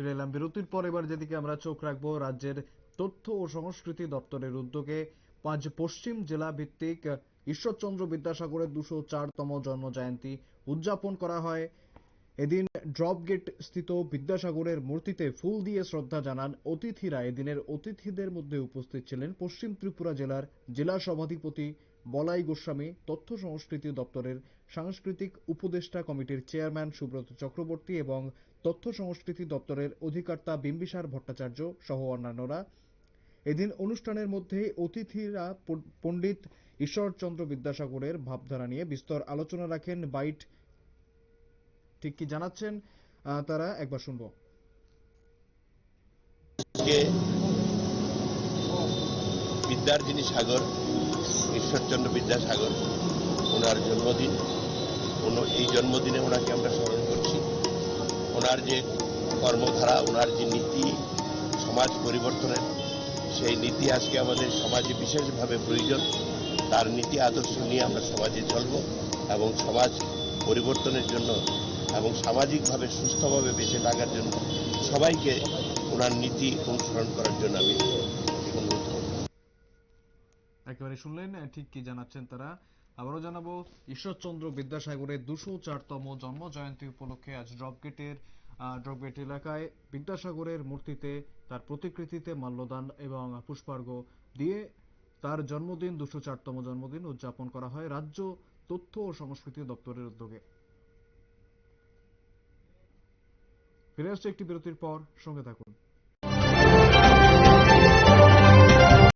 ফিরে এলাম। বিরতির পর এবার যেদিকে আমরা চোখ রাখব, রাজ্যের তথ্য ও সংস্কৃতি দপ্তরের উদ্যোগে পাঁচ পশ্চিম জেলা ভিত্তিক ঈশ্বরচন্দ্র বিদ্যাসাগরের দুশো চারতম জন্ম জয়ন্তী উদযাপন করা হয়। এদিন ড্রপ গেট স্থিত বিদ্যাসাগরের মূর্তিতে ফুল দিয়ে শ্রদ্ধা জানান অতিথিরা। এদিনের অতিথিদের মধ্যে উপস্থিত ছিলেন পশ্চিম ত্রিপুরা জেলার জেলা সভাধিপতি বলাই গোস্বামী তথ্য সংস্কৃতি দপ্তরের সাংস্কৃতিক উপদেষ্টা কমিটির চেয়ারম্যান সুব্রত চক্রবর্তী এবং তথ্য সংস্কৃতি দপ্তরের অধিকর্তা বিম্বিসার ভট্টাচার্য সহ অন্যান্যরা। এদিন অনুষ্ঠানের মধ্যে অতিথিরা পণ্ডিত ঈশ্বরচন্দ্র বিদ্যাসাগরের ভাবধারা নিয়ে বিস্তর আলোচনা রাখেন। বাইট ঠিক কি জানাচ্ছেন? তারা একবার শুনব। বিদ্যার যিনি সাগর ঈশ্বরচন্দ্র বিদ্যাসাগর, ওনার জন্মদিন। এই জন্মদিনে ওনাকে আমরা স্মরণ করছি। ওনার যে কর্মধারা, ওনার যে নীতি, সমাজ পরিবর্তনের, সেই নীতি আজকে আমাদের সমাজে বিশেষভাবে প্রয়োজন। তার নীতি আদর্শ নিয়ে আমরা সমাজে চলব এবং সমাজ পরিবর্তনের জন্য এবং সামাজিকভাবে সুস্থভাবে বেঁচে থাকার জন্য সবাইকে ওনার নীতি অনুসরণ করার জন্য আমি একেবারে শুনলেন ঠিক কি জানাচ্ছেন তারা? আবারও জানাব, ঈশ্বরচন্দ্র বিদ্যাসাগরের দুশো চারতম জন্ম জয়ন্তী উপলক্ষে আজ ড্রপগেটের ড্রপগেট এলাকায় বিদ্যাসাগরের মূর্তিতে তার প্রতিকৃতিতে মাল্যদান এবং পুষ্পার্ঘ দিয়ে তার জন্মদিন, দুশো চারতম জন্মদিন উদযাপন করা হয় রাজ্য তথ্য ও সংস্কৃতি দপ্তরের উদ্যোগে। ফিরে আসছে একটি বিরতির পর, সঙ্গে থাকুন।